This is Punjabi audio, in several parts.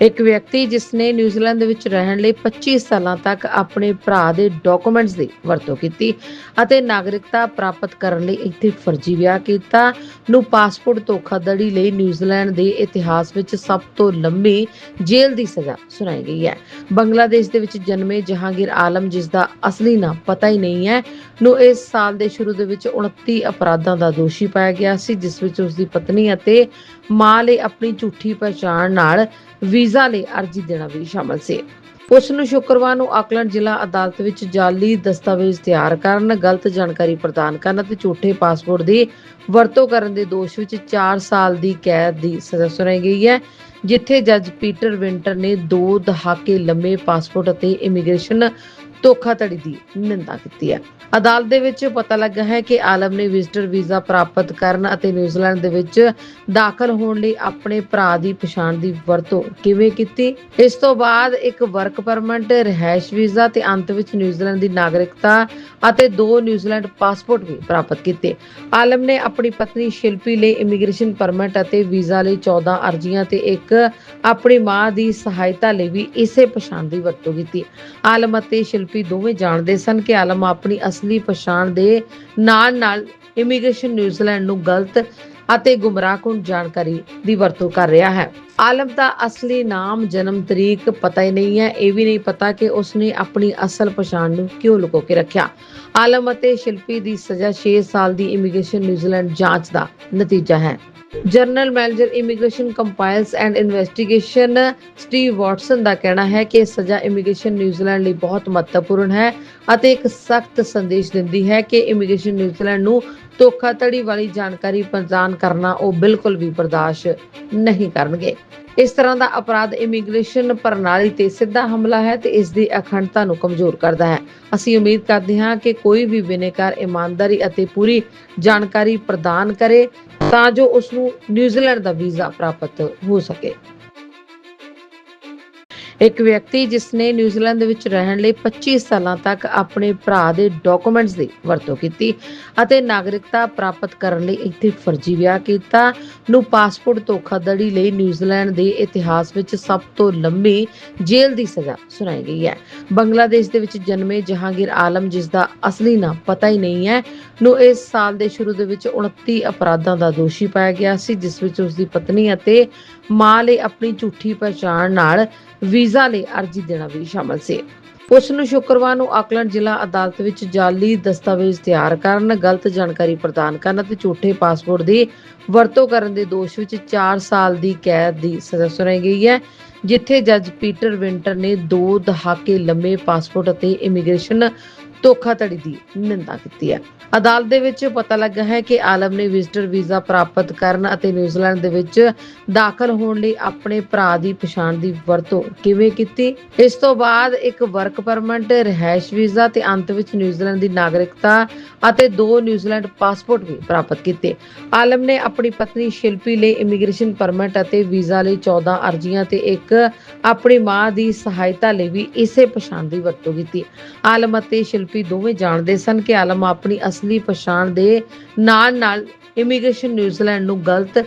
ਇੱਕ ਵਿਅਕਤੀ ਜਿਸ ਨੇ ਨਿਊਜ਼ੀਲੈਂਡ ਦੇ ਵਿੱਚ ਰਹਿਣ ਲਈ 25 ਸਾਲਾਂ ਤੱਕ ਆਪਣੇ ਭਰਾ ਦੇ ਡਾਕੂਮੈਂਟਸ ਦੀ ਵਰਤੋਂ ਕੀਤੀ ਅਤੇ ਨਾਗਰਿਕਤਾ ਪ੍ਰਾਪਤ ਕਰਨ ਲਈ ਇੱਥੇ ਫਰਜ਼ੀ ਵਿਆਹ ਕੀਤਾ, ਨੂੰ ਪਾਸਪੋਰਟ ਧੋਖਾਧੜੀ ਲਈ ਨਿਊਜ਼ੀਲੈਂਡ ਦੇ ਇਤਿਹਾਸ ਵਿੱਚ ਸਭ ਤੋਂ ਲੰਬੀ ਜੇਲ੍ਹ ਦੀ ਸਜ਼ਾ ਸੁਣਾਈ ਗਈ ਹੈ। ਬੰਗਲਾਦੇਸ਼ ਦੇ ਵਿੱਚ ਜਨਮੇ ਜਹਾਂਗੀਰ ਆਲਮ, ਜਿਸ ਦਾ ਅਸਲੀ ਨਾਮ ਪਤਾ ਹੀ ਨਹੀਂ ਹੈ, ਨੂੰ ਇਸ ਸਾਲ ਦੇ ਸ਼ੁਰੂ ਦੇ ਵਿੱਚ 29 ਅਪਰਾਧਾਂ ਦਾ ਦੋਸ਼ੀ ਪਾਇਆ ਗਿਆ ਸੀ, ਜਿਸ ਵਿੱਚ ਉਸ ਦੀ ਪਤਨੀ ਅਤੇ ਮਾਂ ਲਈ ਆਪਣੀ ਝੂਠੀ ਪਛਾਣ ਨਾਲ ਵੀਜ਼ਾ ਲਈ ਅਰਜ਼ੀ ਦੇਣਾ ਵੀ ਸ਼ਾਮਲ ਸੀ। ਉਸ ਨੂੰ ਸ਼ੁੱਕਰਵਾਰ ਨੂੰ ਆਕਲੈਂਡ ਜ਼ਿਲ੍ਹਾ ਅਦਾਲਤ ਵਿੱਚ ਜਾਲੀ ਦਸਤਾਵੇਜ਼ ਤਿਆਰ ਕਰਨ, ਗਲਤ ਜਾਣਕਾਰੀ ਪ੍ਰਦਾਨ ਕਰਨ ਅਤੇ ਝੂਠੇ ਪਾਸਪੋਰਟ ਦੀ ਵਰਤੋਂ ਕਰਨ ਦੇ ਦੋਸ਼ ਵਿੱਚ 4 ਸਾਲ ਦੀ ਕੈਦ ਦੀ ਸਜ਼ਾ ਸੁਣਾਈ ਗਈ ਹੈ ਜਿੱਥੇ ਜੱਜ ਪੀਟਰ ਵਿੰਟਰ ਨੇ 2 ਦਹਾਕੇ ਲੰਮੇ ਪਾਸਪੋਰਟ ਅਤੇ ਇਮੀਗ੍ਰੇਸ਼ਨ ਧੋਖਾਧੜੀ ਦੀ ਨਿੰਦਾ ਕੀਤੀ ਹੈ। ਅਦਾਲਤ ਦੇ ਵਿੱਚ ਪਤਾ ਲੱਗਾ ਹੈ ਕਿ ਆਲਮ ਨੇ ਵਿਜ਼ਟਰ ਵੀਜ਼ਾ ਪ੍ਰਾਪਤ ਕਰਨ ਅਤੇ ਨਿਊਜ਼ੀਲੈਂਡ ਦੇ ਵਿੱਚ ਦਾਖਲ ਹੋਣ ਲਈ ਆਪਣੇ ਭਰਾ ਦੀ ਪਛਾਣ ਦੀ ਵਰਤੋਂ ਕਿਵੇਂ ਕੀਤੀ? ਇਸ ਤੋਂ ਬਾਅਦ ਇੱਕ ਵਰਕ ਪਰਮਿਟ ਰਹਿائش ਵੀਜ਼ਾ ਤੇ ਅੰਤ ਵਿੱਚ ਨਿਊਜ਼ੀਲੈਂਡ ਦੀ ਨਾਗਰਿਕਤਾ ਅਤੇ ਦੋ ਨਿਊਜ਼ੀਲੈਂਡ ਪਾਸਪੋਰਟ ਵੀ ਪ੍ਰਾਪਤ ਕੀਤੇ। ਆਲਮ ਨੇ ਆਪਣੀ ਪਤਨੀ ਸ਼ਿਲਪੀ ਲਈ ਇਮੀਗ੍ਰੇਸ਼ਨ ਪਰਮਿਟ ਅਤੇ ਵੀਜ਼ਾ ਲਈ 14 ਅਰਜ਼ੀਆਂ ਤੇ ਇੱਕ ਆਪਣੀ ਮਾਂ ਦੀ ਸਹਾਇਤਾ ਲਈ ਵੀ ਇਸੇ ਪਛਾਣ ਦੀ ਵਰਤੋਂ ਕੀਤੀ। ਆਲਮ ਅਤੇ ਸ਼ਿਲਪੀ ਦੋਵੇਂ ਜਾਣਦੇ ਸਨ ਕਿ ਆਲਮ ਆਪਣੀ ਅਸਲੀ ਪਛਾਣ ਦੇ ਨਾਲ-ਨਾਲ ਇਮੀਗ੍ਰੇਸ਼ਨ ਨਿਊਜ਼ੀਲੈਂਡ ਨੂੰ ਗਲਤ ਅਤੇ ਗੁੰਮਰਾਹਕੁਨ ਜਾਣਕਾਰੀ ਦੀ ਵਰਤੋਂ ਕਰ ਰਿਹਾ ਹੈ। ਆਲਮ ਦਾ ਅਸਲੀ ਨਾਮ, ਜਨਮ ਤਰੀਕ ਪਤਾ ਹੀ ਨਹੀਂ ਹੈ। ਇਹ ਵੀ ਨਹੀਂ ਪਤਾ ਕਿ ਉਸਨੇ ਆਪਣੀ ਅਸਲ ਪਛਾਣ ਨੂੰ ਕਿਉਂ ਲੁਕੋ ਕੇ ਰੱਖਿਆ। ਆਲਮ ਅਤੇ ਸ਼ਿਲਪੀ ਦੀ ਸਜ਼ਾ 6 ਸਾਲ ਦੀ ਇਮੀਗ੍ਰੇਸ਼ਨ ਨਿਊਜ਼ੀਲੈਂਡ ਜਾਂਚ ਦਾ ਨਤੀਜਾ ਹੈ। General manager immigration compliance and investigation Steve Watson ਦਾ ਕਹਿਣਾ ਹੈ ਕਿ ਸਜ਼ਾ ਇਮੀਗ੍ਰੇਸ਼ਨ ਨਿਊਜ਼ੀਲੈਂਡ ਲਈ ਬਹੁਤ ਮਹੱਤਵਪੂਰਨ ਹੈ ਅਤੇ ਇੱਕ ਸਖਤ ਸੰਦੇਸ਼ ਦਿੰਦੀ ਹੈ ਕਿ ਇਮੀਗ੍ਰੇਸ਼ਨ ਨਿਊਜ਼ੀਲੈਂਡ ਨੂੰ ਧੋਖਾਧੜੀ ਵਾਲੀ ਜਾਣਕਾਰੀ ਪ੍ਰਦਾਨ ਕਰਨਾ ਉਹ ਬਿਲਕੁਲ ਵੀ ਬਰਦਾਸ਼ਤ ਨਹੀਂ ਕਰਨਗੇ। ਇਸ ਤਰ੍ਹਾਂ ਦਾ ਅਪਰਾਧ ਇਮੀਗ੍ਰੇਸ਼ਨ ਪ੍ਰਣਾਲੀ ਤੇ ਸਿੱਧਾ ਹਮਲਾ ਹੈ ਤੇ ਇਸ ਦੀ ਅਖੰਡਤਾ ਨੂੰ ਕਮਜ਼ੋਰ ਕਰਦਾ ਹੈ। ਅਸੀਂ ਉਮੀਦ ਕਰਦੇ ਹਾਂ ਕਿ ਕੋਈ ਵੀ ਬਿਨੇਕਾਰ ਇਮਾਨਦਾਰੀ ਅਤੇ ਪੂਰੀ ਜਾਣਕਾਰੀ ਪ੍ਰਦਾਨ ਕਰੇ ਤਾਂ ਜੋ ਉਸ ਨੂੰ ਨਿਊਜ਼ੀਲੈਂਡ ਦਾ ਵੀਜ਼ਾ ਪ੍ਰਾਪਤ ਹੋ ਸਕੇ। ਇੱਕ ਵਿਅਕਤੀ ਜਿਸ ਨੇ ਨਿਊਜ਼ੀਲੈਂਡ ਦੇ ਵਿੱਚ ਰਹਿਣ ਲਈ 25 ਸਾਲਾਂ ਤੱਕ ਆਪਣੇ ਭਰਾ ਦੇ ਡਾਕੂਮੈਂਟਸ ਦੀ ਵਰਤੋਂ ਕੀਤੀ ਅਤੇ ਨਾਗਰਿਕਤਾ ਪ੍ਰਾਪਤ ਕਰਨ ਲਈ ਇੱਥੇ ਫਰਜ਼ੀ ਵਿਆਹ ਕੀਤਾ, ਨੂੰ ਪਾਸਪੋਰਟ ਧੋਖਾਧੜੀ ਲਈ ਨਿਊਜ਼ੀਲੈਂਡ ਦੇ ਇਤਿਹਾਸ ਵਿੱਚ ਸਭ ਤੋਂ ਲੰਬੀ ਜੇਲ੍ਹ ਦੀ ਸਜ਼ਾ ਸੁਣਾਈ ਗਈ ਹੈ। ਬੰਗਲਾਦੇਸ਼ ਦੇ ਵਿੱਚ ਜਨਮੇ ਜਹਾਂਗੀਰ ਆਲਮ, ਜਿਸ ਦਾ ਅਸਲੀ ਨਾਮ ਪਤਾ ਹੀ ਨਹੀਂ ਹੈ, ਨੂੰ ਇਸ ਸਾਲ ਦੇ ਸ਼ੁਰੂ ਦੇ ਵਿੱਚ 29 ਅਪਰਾਧਾਂ ਦਾ ਦੋਸ਼ੀ ਪਾਇਆ ਗਿਆ ਸੀ, ਜਿਸ ਵਿੱਚ ਉਸ ਦੀ ਪਤਨੀ ਅਤੇ ਮਾਂ ਲਈ ਆਪਣੀ ਝੂਠੀ ਪਛਾਣ ਨਾਲ ਵੀਜ਼ਾ ਲਈ ਅਰਜ਼ੀ ਦੇਣਾ ਵੀ ਸ਼ਾਮਲ ਸੀ। ਉਸ ਨੂੰ ਸ਼ੁੱਕਰਵਾਰ ਨੂੰ ਆਕਲੈਂਡ ਜ਼ਿਲ੍ਹਾ ਅਦਾਲਤ ਵਿੱਚ ਜਾਲੀ ਦਸਤਾਵੇਜ਼ ਤਿਆਰ ਕਰਨ, ਗਲਤ ਜਾਣਕਾਰੀ ਪ੍ਰਦਾਨ ਕਰਨ ਅਤੇ ਝੂਠੇ ਪਾਸਪੋਰਟ ਦੀ ਵਰਤੋਂ ਕਰਨ ਦੇ ਦੋਸ਼ ਵਿੱਚ 4 ਸਾਲ ਦੀ ਕੈਦ ਦੀ ਸਜ਼ਾ ਸੁਣਾਈ ਗਈ ਹੈ ਜਿੱਥੇ ਜੱਜ ਪੀਟਰ ਵਿੰਟਰ ਨੇ 2 ਦਹਾਕੇ ਲੰਮੇ ਪਾਸਪੋਰਟ ਅਤੇ ਇਮੀਗ੍ਰੇਸ਼ਨ ਧੋਖਾਧੜੀ ਦੀ ਨਿੰਦਾ ਕੀਤੀ ਹੈ। ਅਦਾਲਤ ਦੇ ਵਿੱਚ ਪਤਾ ਲੱਗਾ ਹੈ ਕਿ ਆਲਮ ਨੇ ਵਿਜ਼ਟਰ ਵੀਜ਼ਾ ਪ੍ਰਾਪਤ ਕਰਨ ਅਤੇ ਨਿਊਜ਼ੀਲੈਂਡ ਦੇ ਵਿੱਚ ਦਾਖਲ ਹੋਣ ਲਈ ਆਪਣੇ ਭਰਾ ਦੀ ਪਛਾਣ ਦੀ ਵਰਤੋਂ ਕਿਵੇਂ ਕੀਤੀ? ਇਸ ਤੋਂ ਬਾਅਦ ਇੱਕ ਵਰਕ ਪਰਮਿਟ ਰਹਿائش ਵੀਜ਼ਾ ਤੇ ਅੰਤ ਵਿੱਚ ਨਿਊਜ਼ੀਲੈਂਡ ਦੀ ਨਾਗਰਿਕਤਾ ਅਤੇ ਦੋ ਨਿਊਜ਼ੀਲੈਂਡ ਪਾਸਪੋਰਟ ਵੀ ਪ੍ਰਾਪਤ ਕੀਤੇ। ਆਲਮ ਨੇ ਆਪਣੀ ਪਤਨੀ ਸ਼ਿਲਪੀ ਲਈ ਇਮੀਗ੍ਰੇਸ਼ਨ ਪਰਮਿਟ ਅਤੇ ਵੀਜ਼ਾ ਲਈ 14 ਅਰਜ਼ੀਆਂ ਤੇ ਇੱਕ ਆਪਣੀ ਮਾਂ ਦੀ ਸਹਾਇਤਾ ਲਈ ਵੀ ਇਸੇ ਪਛਾਣ ਦੀ ਵਰਤੋਂ ਕੀਤੀ। ਆਲਮ ਅਤੇ ਸ਼ਿਲਪੀ ਦੋਵੇਂ ਜਾਣਦੇ ਸਨ ਕਿ ਆਲਮ ਆਪਣੀ ਅਸਲੀ ਪਛਾਣ ਦੇ ਨਾਲ-ਨਾਲ ਇਮੀਗ੍ਰੇਸ਼ਨ ਨਿਊਜ਼ੀਲੈਂਡ ਨੂੰ ਗਲਤ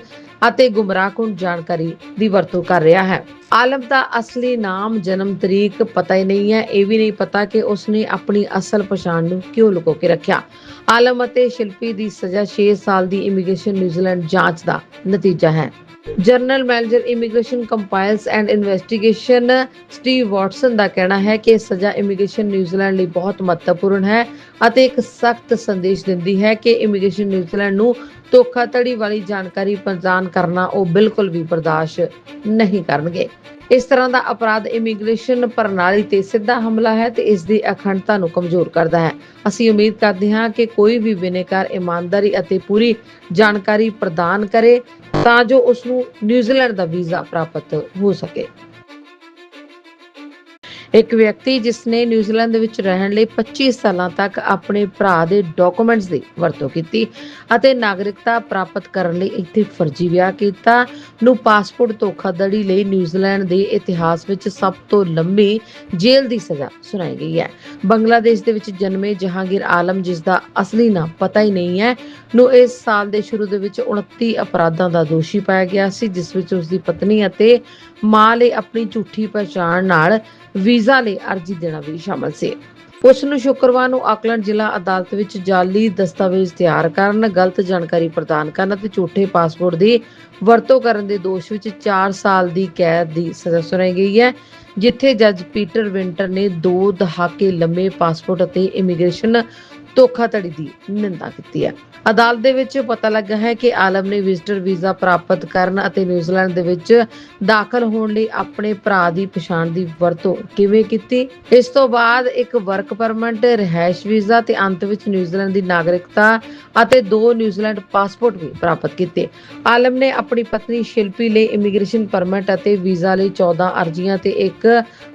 ਅਤੇ ਗੁੰਮਰਾਹਕੁਨ ਜਾਣਕਾਰੀ ਦੀ ਵਰਤੋਂ ਕਰ ਰਿਹਾ ਹੈ। ਆਲਮ ਦਾ ਅਸਲੀ ਨਾਮ, ਜਨਮ ਤਰੀਕ ਪਤਾ ਹੀ ਨਹੀਂ ਹੈ। ਇਹ ਵੀ ਨਹੀਂ ਪਤਾ ਕਿ ਉਸਨੇ ਆਪਣੀ ਅਸਲ ਪਛਾਣ ਨੂੰ ਕਿਉਂ ਲੁਕੋ ਕੇ ਰੱਖਿਆ। ਆਲਮ ਅਤੇ ਸ਼ਿਲਪੀ ਦੀ ਸਜ਼ਾ 6 ਸਾਲ ਦੀ ਇਮੀਗ੍ਰੇਸ਼ਨ ਨਿਊਜ਼ੀਲੈਂਡ ਜਾਂਚ ਦਾ ਨਤੀਜਾ ਹੈ। General manager immigration compliance and investigation Steve Watson ਦਾ ਕਹਿਣਾ ਹੈ ਕਿ ਸਜ਼ਾ ਇਮੀਗ੍ਰੇਸ਼ਨ ਨਿਊਜ਼ੀਲੈਂਡ ਲਈ ਬਹੁਤ ਮਹੱਤਵਪੂਰਨ ਹੈ ਅਤੇ ਇੱਕ ਸਖਤ ਸੰਦੇਸ਼ ਦਿੰਦੀ ਹੈ ਕਿ ਇਮੀਗ੍ਰੇਸ਼ਨ ਨਿਊਜ਼ੀਲੈਂਡ ਨੂੰ ਧੋਖਾਧੜੀ ਵਾਲੀ ਜਾਣਕਾਰੀ ਪ੍ਰਦਾਨ ਕਰਨਾ ਉਹ ਬਿਲਕੁਲ ਵੀ ਬਰਦਾਸ਼ਤ ਨਹੀਂ ਕਰਨਗੇ। ਇਸ ਤਰ੍ਹਾਂ ਦਾ ਅਪਰਾਧ ਇਮੀਗ੍ਰੇਸ਼ਨ ਪ੍ਰਣਾਲੀ ਤੇ ਸਿੱਧਾ ਹਮਲਾ ਹੈ ਤੇ ਇਸ ਦੀ ਅਖੰਡਤਾ ਨੂੰ ਕਮਜ਼ੋਰ ਕਰਦਾ ਹੈ। ਅਸੀਂ ਉਮੀਦ ਕਰਦੇ ਹਾਂ ਕਿ ਕੋਈ ਵੀ ਬਿਨੇਕਾਰ ਇਮਾਨਦਾਰੀ ਅਤੇ ਪੂਰੀ ਜਾਣਕਾਰੀ ਪ੍ਰਦਾਨ ਕਰੇ ਤਾਂ ਜੋ ਉਸ ਨੂੰ ਨਿਊਜ਼ੀਲੈਂਡ ਦਾ ਵੀਜ਼ਾ ਪ੍ਰਾਪਤ ਹੋ ਸਕੇ। ਇੱਕ ਵਿਅਕਤੀ ਜਿਸ ਨੇ ਨਿਊਜ਼ੀਲੈਂਡ ਦੇ ਵਿੱਚ ਰਹਿਣ ਲਈ 25 ਸਾਲਾਂ ਤੱਕ ਆਪਣੇ ਭਰਾ ਦੇ ਡਾਕੂਮੈਂਟਸ ਦੀ ਵਰਤੋਂ ਕੀਤੀ ਅਤੇ ਨਾਗਰਿਕਤਾ ਪ੍ਰਾਪਤ ਕਰਨ ਲਈ ਇੱਥੇ ਫਰਜ਼ੀ ਵਿਆਹ ਕੀਤਾ, ਨੂੰ ਪਾਸਪੋਰਟ ਧੋਖਾਧੜੀ ਲਈ ਨਿਊਜ਼ੀਲੈਂਡ ਦੇ ਇਤਿਹਾਸ ਵਿੱਚ ਸਭ ਤੋਂ ਲੰਬੀ ਜੇਲ੍ਹ ਦੀ ਸਜ਼ਾ ਸੁਣਾਈ ਗਈ ਹੈ। ਬੰਗਲਾਦੇਸ਼ ਦੇ ਵਿੱਚ ਜਨਮੇ ਜਹਾਂਗੀਰ ਆਲਮ, ਜਿਸ ਦਾ ਅਸਲੀ ਨਾਮ ਪਤਾ ਹੀ ਨਹੀਂ ਹੈ, ਨੂੰ ਇਸ ਸਾਲ ਦੇ ਸ਼ੁਰੂ ਦੇ ਵਿੱਚ 29 ਅਪਰਾਧਾਂ ਦਾ ਦੋਸ਼ੀ ਪਾਇਆ ਗਿਆ ਸੀ, ਜਿਸ ਵਿੱਚ ਉਸ ਦੀ ਪਤਨੀ ਅਤੇ ਮਾਂ ਲਈ ਆਪਣੀ ਝੂਠੀ ਪਛਾਣ ਨਾਲ ਵੀਜ਼ਾ ਲਈ ਅਰਜ਼ੀ ਦੇਣਾ ਵੀ ਸ਼ਾਮਲ ਸੀ। ਉਸ ਨੂੰ ਸ਼ੁੱਕਰਵਾਰ ਨੂੰ ਆਕਲੈਂਡ ਜ਼ਿਲ੍ਹਾ ਅਦਾਲਤ ਵਿੱਚ ਜਾਲੀ ਦਸਤਾਵੇਜ਼ ਤਿਆਰ ਕਰਨ, ਗਲਤ ਜਾਣਕਾਰੀ ਪ੍ਰਦਾਨ ਕਰਨ ਅਤੇ ਝੂਠੇ ਪਾਸਪੋਰਟ ਦੀ ਵਰਤੋਂ ਕਰਨ ਦੇ ਦੋਸ਼ ਵਿੱਚ 4 ਸਾਲ ਦੀ ਕੈਦ ਦੀ ਸਜ਼ਾ ਸੁਣਾਈ ਗਈ ਹੈ ਜਿੱਥੇ ਜੱਜ ਪੀਟਰ ਵਿੰਟਰ ਨੇ ਦੋ ਦਹਾਕੇ ਲੰਮੇ ਪਾਸਪੋਰਟ ਅਤੇ ਇਮੀਗ੍ਰੇਸ਼ਨ ਧੋਖਾਧੜੀ ਦੀ ਨਿੰਦਾ ਕੀਤੀ ਹੈ। ਅਦਾਲਤ ਦੇ ਵਿੱਚ ਪਤਾ ਲੱਗਾ ਹੈ ਕਿ ਆਲਮ ਨੇ ਵਿਜ਼ਟਰ ਵੀਜ਼ਾ ਪ੍ਰਾਪਤ ਕਰਨ ਅਤੇ ਨਿਊਜ਼ੀਲੈਂਡ ਦੇ ਵਿੱਚ ਦਾਖਲ ਹੋਣ ਲਈ ਆਪਣੇ ਭਰਾ ਦੀ ਪਛਾਣ ਦੀ ਵਰਤੋਂ ਕਿਵੇਂ ਕੀਤੀ? ਇਸ ਤੋਂ ਬਾਅਦ ਇੱਕ ਵਰਕ ਪਰਮਿਟ ਰਿਹਾਇਸ਼ ਵੀਜ਼ਾ ਤੇ ਅੰਤ ਵਿੱਚ ਨਿਊਜ਼ੀਲੈਂਡ ਦੀ ਨਾਗਰਿਕਤਾ ਅਤੇ ਦੋ ਨਿਊਜ਼ੀਲੈਂਡ ਪਾਸਪੋਰਟ ਵੀ ਪ੍ਰਾਪਤ ਕੀਤੇ। ਆਲਮ ਨੇ ਆਪਣੀ ਪਤਨੀ ਸ਼ਿਲਪੀ ਲਈ ਇਮੀਗ੍ਰੇਸ਼ਨ ਪਰਮਿਟ ਅਤੇ ਵੀਜ਼ਾ ਲਈ 14 ਅਰਜ਼ੀਆਂ ਤੇ ਇੱਕ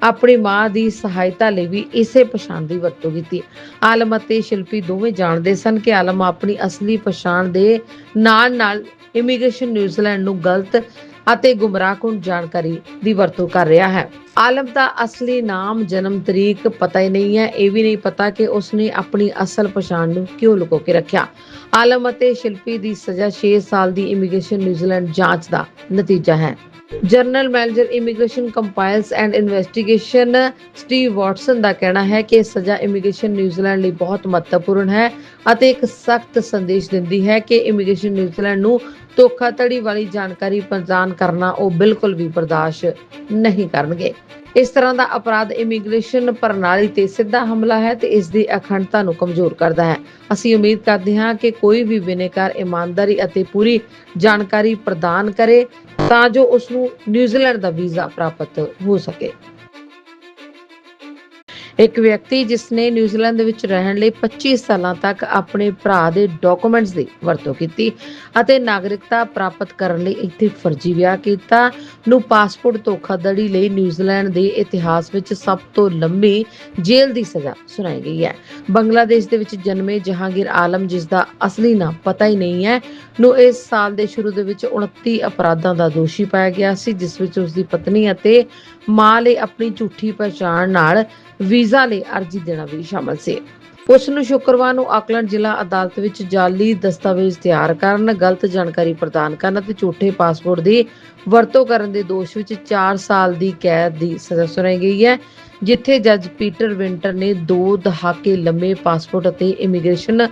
ਆਪਣੀ ਮਾਂ ਦੀ ਸਹਾਇਤਾ ਲਈ ਵੀ ਇਸੇ ਪਛਾਣ ਦੀ ਵਰਤੋਂ ਕੀਤੀ। ਆਲਮ ਅਤੇ ਸ਼ਿਲਪੀ ਦੋਵੇਂ ਜਾਣਦੇ ਸਨ ਕਿ ਆਲਮ ਆਪਣੀ ਅਸਲੀ ਪਛਾਣ ਦੇ ਨਾਲ-ਨਾਲ ਇਮੀਗ੍ਰੇਸ਼ਨ ਨਿਊਜ਼ੀਲੈਂਡ ਨੂੰ ਗਲਤ ਅਤੇ ਗੁੰਮਰਾਹਕੁਨ ਜਾਣਕਾਰੀ ਦੀ ਵਰਤੋਂ ਕਰ ਰਿਹਾ ਹੈ। ਆਲਮ ਦਾ ਅਸਲੀ ਨਾਮ, ਜਨਮ ਤਰੀਕ ਪਤਾ ਹੀ ਨਹੀਂ ਹੈ। ਇਹ ਵੀ ਨਹੀਂ ਪਤਾ ਕਿ ਉਸਨੇ ਆਪਣੀ ਅਸਲ ਪਛਾਣ ਨੂੰ ਕਿਉਂ ਲੁਕੋ ਕੇ ਰੱਖਿਆ। ਆਲਮ ਅਤੇ ਸ਼ਿਲਪੀ ਦੀ ਸਜ਼ਾ 6 ਸਾਲ ਦੀ ਇਮੀਗ੍ਰੇਸ਼ਨ ਨਿਊਜ਼ੀਲੈਂਡ ਜਾਂਚ ਦਾ ਨਤੀਜਾ ਹੈ। General manager immigration compliance and investigation Steve Watson ਦਾ ਕਹਿਣਾ ਹੈ ਕਿ ਸਜ਼ਾ ਇਮੀਗ੍ਰੇਸ਼ਨ ਨਿਊਜ਼ੀਲੈਂਡ ਲਈ ਬਹੁਤ ਮਹੱਤਵਪੂਰਨ ਹੈ ਅਤੇ ਇੱਕ ਸਖਤ ਸੰਦੇਸ਼ ਦਿੰਦੀ ਹੈ ਕਿ ਇਮੀਗ੍ਰੇਸ਼ਨ ਨਿਊਜ਼ੀਲੈਂਡ ਨੂੰ ਧੋਖਾਧੜੀ ਵਾਲੀ ਜਾਣਕਾਰੀ ਪ੍ਰਦਾਨ ਕਰਨਾ ਉਹ ਬਿਲਕੁਲ ਵੀ ਬਰਦਾਸ਼ਤ ਨਹੀਂ ਕਰਨਗੇ। ਇਸ ਤਰ੍ਹਾਂ ਦਾ ਅਪਰਾਧ ਇਮੀਗ੍ਰੇਸ਼ਨ ਪ੍ਰਣਾਲੀ ਤੇ ਸਿੱਧਾ ਹਮਲਾ ਹੈ ਤੇ ਇਸ ਦੀ ਅਖੰਡਤਾ ਨੂੰ ਕਮਜ਼ੋਰ ਕਰਦਾ ਹੈ। ਅਸੀਂ ਉਮੀਦ ਕਰਦੇ ਹਾਂ ਕਿ ਕੋਈ ਵੀ ਬਿਨੇਕਾਰ ਇਮਾਨਦਾਰੀ ਅਤੇ ਪੂਰੀ ਜਾਣਕਾਰੀ ਪ੍ਰਦਾਨ ਕਰੇ ਤਾਂ ਜੋ ਉਸ ਨੂੰ ਨਿਊਜ਼ੀਲੈਂਡ ਦਾ ਵੀਜ਼ਾ ਪ੍ਰਾਪਤ ਹੋ ਸਕੇ। ਇੱਕ ਵਿਅਕਤੀ ਜਿਸ ਨੇ ਨਿਊਜ਼ੀਲੈਂਡ ਦੇ ਵਿੱਚ ਰਹਿਣ ਲਈ 25 ਸਾਲਾਂ ਤੱਕ ਆਪਣੇ ਭਰਾ ਦੇ ਡਾਕੂਮੈਂਟਸ ਦੀ ਵਰਤੋਂ ਕੀਤੀ ਅਤੇ ਨਾਗਰਿਕਤਾ ਪ੍ਰਾਪਤ ਕਰਨ ਲਈ ਇੱਥੇ ਫਰਜ਼ੀ ਵਿਆਹ ਕੀਤਾ, ਨੂੰ ਪਾਸਪੋਰਟ ਧੋਖਾਧੜੀ ਲਈ ਨਿਊਜ਼ੀਲੈਂਡ ਦੇ ਇਤਿਹਾਸ ਵਿੱਚ ਸਭ ਤੋਂ ਲੰਬੀ ਜੇਲ੍ਹ ਦੀ ਸਜ਼ਾ ਸੁਣਾਈ ਗਈ ਹੈ। ਬੰਗਲਾਦੇਸ਼ ਦੇ ਵਿੱਚ ਜਨਮੇ ਜਹਾਂਗੀਰ ਆਲਮ, ਜਿਸ ਦਾ ਅਸਲੀ ਨਾਮ ਪਤਾ ਹੀ ਨਹੀਂ ਹੈ, ਨੂੰ ਇਸ ਸਾਲ ਦੇ ਸ਼ੁਰੂ ਦੇ ਵਿੱਚ 29 ਅਪਰਾਧਾਂ ਦਾ ਦੋਸ਼ੀ ਪਾਇਆ ਗਿਆ ਸੀ, ਜਿਸ ਵਿੱਚ ਉਸ ਦੀ ਪਤਨੀ ਅਤੇ ਮਾਂ ਲਈ ਆਪਣੀ ਝੂਠੀ ਪਛਾਣ ਨਾਲ ਵੀਜ਼ਾ ਲਈ ਅਰਜ਼ੀ ਦੇਣਾ ਵੀ ਸ਼ਾਮਲ ਸੀ। ਉਸ ਨੂੰ ਸ਼ੁੱਕਰਵਾਰ ਨੂੰ ਆਕਲੈਂਡ ਜ਼ਿਲ੍ਹਾ ਅਦਾਲਤ ਵਿੱਚ ਜਾਲੀ ਦਸਤਾਵੇਜ਼ ਤਿਆਰ ਕਰਨ, ਗਲਤ ਜਾਣਕਾਰੀ ਪ੍ਰਦਾਨ ਕਰਨ ਅਤੇ ਝੂਠੇ ਪਾਸਪੋਰਟ ਦੀ ਵਰਤੋਂ ਕਰਨ ਦੇ ਦੋਸ਼ ਵਿੱਚ 4 ਸਾਲ ਦੀ ਕੈਦ ਦੀ ਸਜ਼ਾ ਸੁਣਾਈ ਗਈ ਹੈ ਜਿੱਥੇ ਜੱਜ ਪੀਟਰ ਵਿੰਟਰ ਨੇ ਦੋ ਦਹਾਕੇ ਲੰਮੇ ਪਾਸਪੋਰਟ ਅਤੇ ਇਮੀਗ੍ਰੇਸ਼ਨ